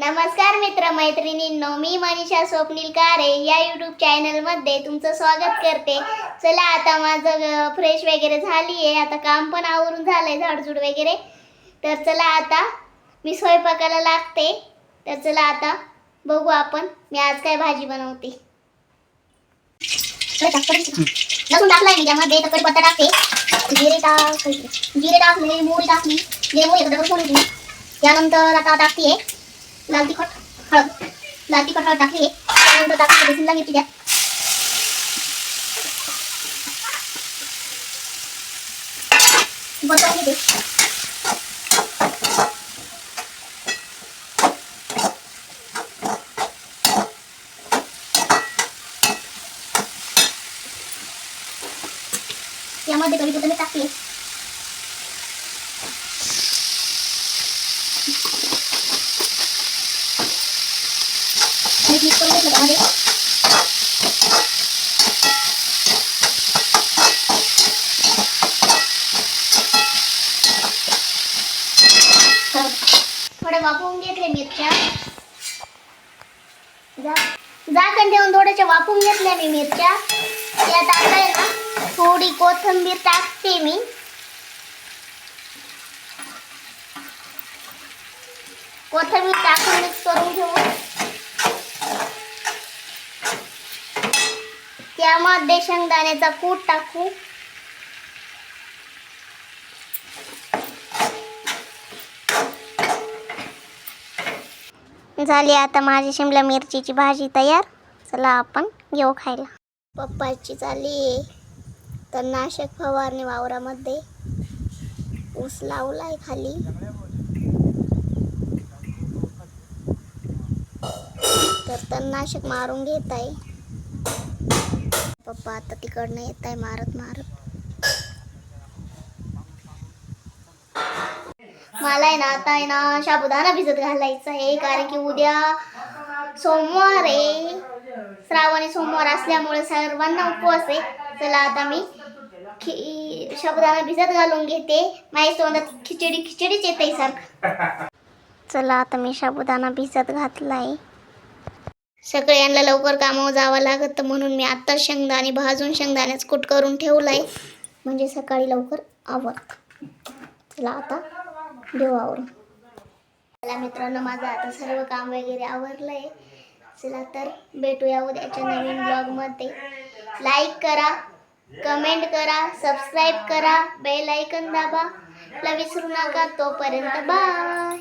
नमस्कार मैत्रिणींनो मी मनीषा स्वप्नील कारे या यूट्यूब चॅनलमध्ये तुमचं स्वागत करते. चला आता माझं फ्रेश वगैरे झाली आहे आता काम पण आवरून झालंय झाडझूड वगैरे. तर चला आता मी स्वयंपाकाला लागते. तर चला आता बघू आपण मी आज काय भाजी बनवते. लसूण टाकलाय मी त्यामध्ये तर टाकते. जिरे टाक जिरे टाकले मोरी टाकली जिरे मोरी करून त्यानंतर आता टाकते लाल तिखट हळद लाल तिखट हळद टाकली त्यानंतर टाकते शिमला मिरची द्या परतवून घेते यामध्ये कढीपत्ता मी टाकते आणि मिक्स करून घेतलं त्यामध्ये थोडे वापरून घेतले मिरच्या. जा. झाकण ठेवून थोड्याशा वापरून घेतल्या मी मिरच्या. त्यात आता आहे ना थोडी कोथंबीर टाकते मी. कोथंबीर टाकून मिक्स करून घेऊ. त्यामध्ये शेंगदाण्याचा कूट टाकू. झाली आता माझी शिमला मिरचीची भाजी तयार. चला आपण घेऊ खायला. पप्पाची चालली तर नाशक फवारणी वावरामध्ये. ऊस लावलाय खाली. तर तणनाशक मारून घेत आहे. पप्पा आता तिकडनं येत आहे मारत मारत. मला आहे ना आता आहे ना साबुदाणा भिजत घालायचं आहे कारण की उद्या सोमवार आहे. श्रावणी सोमवार असल्यामुळे सर्वांना उपवास आहे. चला आता मी खि साबुदाणा भिजत घालून घेते. माझ्या तोंडात खिचडी खिचडीच येते सारखं. चला आता मी साबुदाणा भिजत सगळे सगळ्यांना लवकर कामावर जावं लागत म्हणून मी आत्ता शेंगदाणे भाजून शेंगदाण्याच कूट करून ठेवलाय. म्हणजे सकाळी लवकर आवर. चला आता देऊ आवरून. चला मित्रांनो माझं आता सर्व काम वगैरे आवरलंय. चला तर भेटूया उद्याच्या नवीन ब्लॉगमध्ये. लाईक करा कमेंट करा सबस्क्राईब करा बेल आयकन दाबा. ला विसरू नका तोपर्यंत बाय